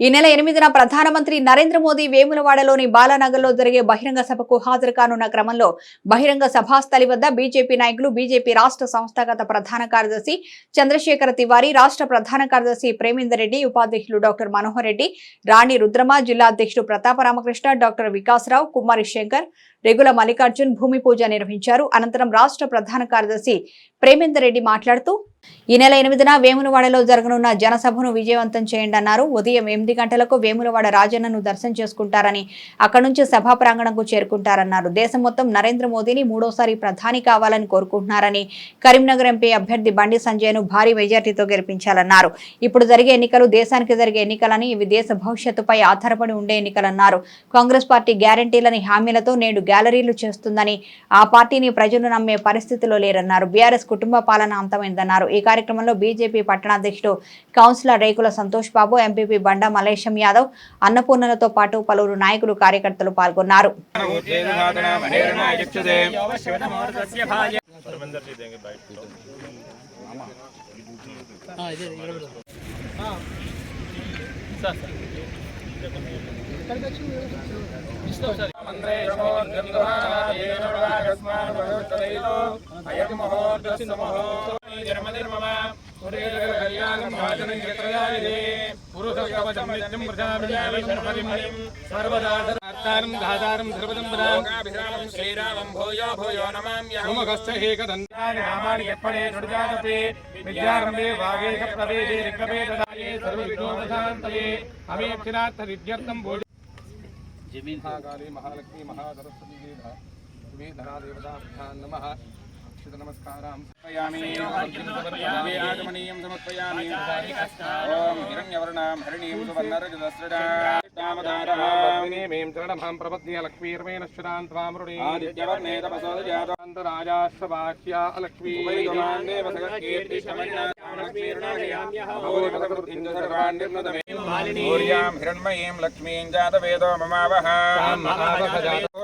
ఈ నెల ఎనిమిదిన ప్రధానమంత్రి నరేంద్ర మోదీ వేములవాడలోని బాలానగర్లో జరిగే బహిరంగ సభకు హాజరు కానున్న క్రమంలో బహిరంగ సభాస్థలి వద్ద బీజేపీ నాయకులు బీజేపీ రాష్ట్ర సంస్థాగత ప్రధాన కార్యదర్శి చంద్రశేఖర తివారి రాష్ట్ర ప్రధాన కార్యదర్శి ప్రేమేందర్ రెడ్డి ఉపాధ్యక్షులు డాక్టర్ మనోహర్ రెడ్డి రాణి రుద్రమ జిల్లా అధ్యక్షుడు ప్రతాప రామకృష్ణ డాక్టర్ వికాసరావు కుమారి శంకర్ రెగుల మల్లికార్జున్ భూమి పూజ నిర్వహించారు. అనంతరం రాష్ట్ర ప్రధాన కార్యదర్శి ప్రేమేందర్ రెడ్డి మాట్లాడుతూ ఈ నెల ఎనిమిదిన వేములవాడలో జరగనున్న జనసభను విజయవంతం చేయండి అన్నారు ఉదయం ఎనిమిది గంటలకు వేములవాడ రాజన్నను దర్శనం చేసుకుంటారని అక్కడి నుంచి సభా ప్రాంగణంకు చేరుకుంటారన్నారు. దేశం మొత్తం నరేంద్ర మోదీని మూడోసారి ప్రధాని కావాలని కోరుకుంటున్నారని కరీంనగర్ ఎంపీ అభ్యర్థి బండి సంజయ్ను భారీ మెజార్టీతో గెలిపించాలన్నారు. ఇప్పుడు జరిగే ఎన్నికలు దేశానికి జరిగే ఎన్నికలని ఇవి దేశ భవిష్యత్తుపై ఆధారపడి ఉండే ఎన్నికలన్నారు. కాంగ్రెస్ పార్టీ గ్యారంటీలని హామీలతో నేడు గ్యాలరీలు చేస్తుందని ఆ పార్టీని ప్రజలు నమ్మే పరిస్థితిలో లేరన్నారు. బీఆర్ఎస్ కుటుంబ పాలన అంతమైందన్నారు. ఈ కార్యక్రమంలో బీజేపీ పట్టణాధ్యక్షుడు కౌన్సిలర్ రేకుల సంతోష్ బాబు ఎంపీపీ బండా మలేశం యాదవ్ అన్నపూర్ణలతో పాటు పలువురు నాయకులు కార్యకర్తలు పాల్గొన్నారు. శ్రీరామం భూయో భూయో నమామ్యహమగస్థేకదంతాని ఎప్పడే నుడిజాతపే విద్యారంభే అక్షత నమస్కారం ఆగమనీయం సమర్పయామి ఓం హిరణ్యవర్ణాం హరిణీం సువర్ణరజదస్రడామదారీమీం చరణమాం ప్రపద్య లక్ష్మీర్మేణ శ్రుతాం త్వామృణీ ఆదిత్యవర్ణే తపసోజాతరాజాశ్రవాఖ్యా లక్ష్మీ హిరణ్మయీం లక్ష్మీం జాతవేదో మమావహ ॐ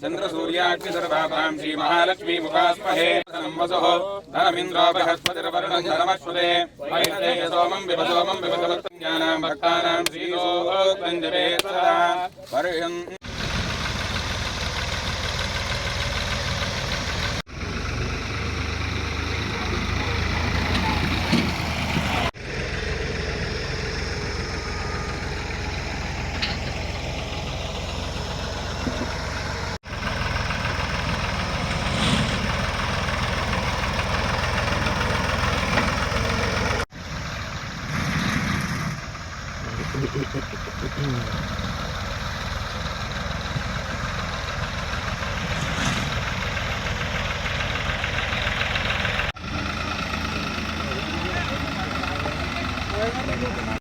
चंद्र श्रीमहालक्ष्मीमुखास्महे वसुः धनमिन्द्रो बृहस्पतिर्वर्णं धनमश्वते सोमं विभसोमं विभसवत्सञ्ज्ञानां भक्तानां सदा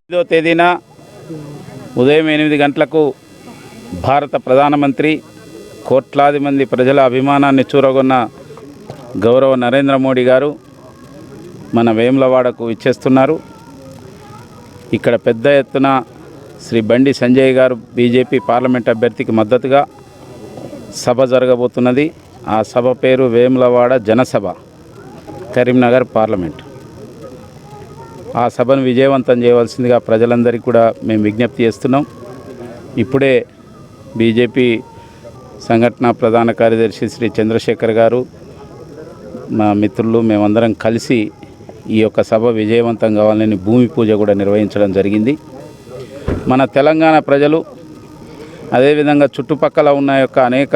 ఐదో తేదీన ఉదయం ఎనిమిది గంటలకు భారత ప్రధానమంత్రి కోట్లాది మంది ప్రజల అభిమానాన్ని చూరగొన్న గౌరవ నరేంద్ర మోడీ గారు మన వేములవాడకు ఇచ్చేస్తున్నారు ఇక్కడ పెద్ద ఎత్తున శ్రీ బండి సంజయ్ గారు బీజేపీ పార్లమెంట్ అభ్యర్థికి మద్దతుగా సభ జరగబోతున్నది. ఆ సభ పేరు వేములవాడ జనసభ కరీంనగర్ పార్లమెంట్. ఆ సభను విజయవంతం చేయవలసిందిగా ప్రజలందరికీ కూడా మేము విజ్ఞప్తి చేస్తున్నాం. ఇప్పుడే బీజేపీ సంఘటన ప్రధాన కార్యదర్శి శ్రీ చంద్రశేఖర్ గారు మా మిత్రులు మేమందరం కలిసి ఈ యొక్క సభ విజయవంతం కావాలని భూమి పూజ కూడా నిర్వహించడం జరిగింది. మన తెలంగాణ ప్రజలు అదేవిధంగా చుట్టుపక్కల ఉన్న యొక్క అనేక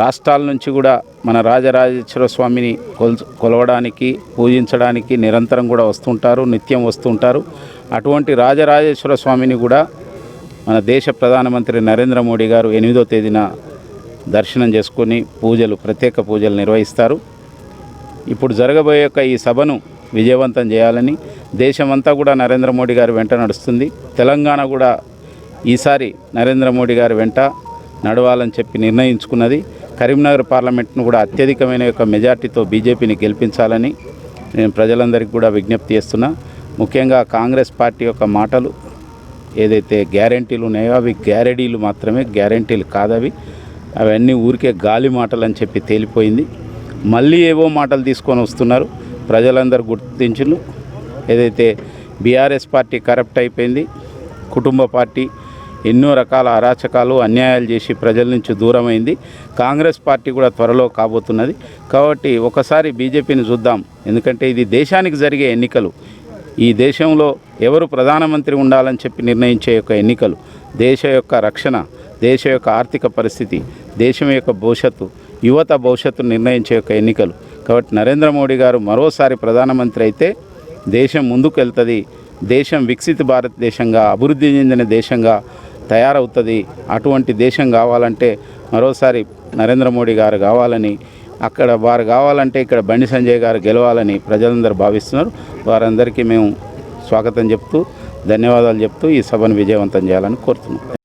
రాష్ట్రాల నుంచి కూడా మన రాజరాజేశ్వర స్వామిని కొల్ కొలవడానికి పూజించడానికి నిరంతరం కూడా వస్తుంటారు నిత్యం వస్తుంటారు. అటువంటి రాజరాజేశ్వర స్వామిని కూడా మన దేశ ప్రధానమంత్రి నరేంద్ర మోడీ గారు ఎనిమిదో తేదీన దర్శనం చేసుకొని పూజలు ప్రత్యేక పూజలు నిర్వహిస్తారు. ఇప్పుడు జరగబోయే యొక్క ఈ సభను విజయవంతం చేయాలని దేశమంతా కూడా నరేంద్ర మోడీ గారి వెంట నడుస్తుంది. తెలంగాణ కూడా ఈసారి నరేంద్ర మోడీ గారి వెంట నడవాలని చెప్పి నిర్ణయించుకున్నది. కరీంనగర్ పార్లమెంట్ను కూడా అత్యధికమైన యొక్క మెజార్టీతో బీజేపీని గెలిపించాలని నేను ప్రజలందరికీ కూడా విజ్ఞప్తి చేస్తున్నా. ముఖ్యంగా కాంగ్రెస్ పార్టీ యొక్క మాటలు ఏదైతే గ్యారంటీలు ఉన్నాయో అవి గ్యారెడీలు మాత్రమే గ్యారంటీలు కాదవి. అవన్నీ ఊరికే గాలి మాటలు అని చెప్పి తేలిపోయింది. మళ్ళీ ఏవో మాటలు తీసుకొని వస్తున్నారు. ప్రజలందరూ గుర్తించు ఏదైతే బీఆర్ఎస్ పార్టీ కరప్ట్ అయిపోయింది కుటుంబ పార్టీ ఎన్నో రకాల అరాచకాలు అన్యాయాలు చేసి ప్రజల నుంచి దూరమైంది. కాంగ్రెస్ పార్టీ కూడా త్వరలో కాబోతున్నది. కాబట్టి ఒకసారి బీజేపీని చూద్దాం. ఎందుకంటే ఇది దేశానికి జరిగే ఎన్నికలు. ఈ దేశంలో ఎవరు ప్రధానమంత్రి ఉండాలని చెప్పి నిర్ణయించే యొక్క ఎన్నికలు. దేశ యొక్క రక్షణ దేశ యొక్క ఆర్థిక పరిస్థితి దేశం యొక్క భవిష్యత్తు యువత భవిష్యత్తు నిర్ణయించే యొక్క ఎన్నికలు. కాబట్టి నరేంద్ర మోడీ గారు మరోసారి ప్రధానమంత్రి అయితే దేశం ముందుకు వెళ్తుంది దేశం వికసిత భారతదేశంగా అభివృద్ధి చెందిన దేశంగా తయారవుతుంది. అటువంటి దేశం కావాలంటే మరోసారి నరేంద్ర మోడీ గారు కావాలని అక్కడ వారు కావాలంటే ఇక్కడ బండి సంజయ్ గారు గెలవాలని ప్రజలందరూ భావిస్తున్నారు. వారందరికీ మేము స్వాగతం చెప్తూ ధన్యవాదాలు చెప్తూ ఈ సభను విజయవంతం చేయాలని కోరుతున్నాం.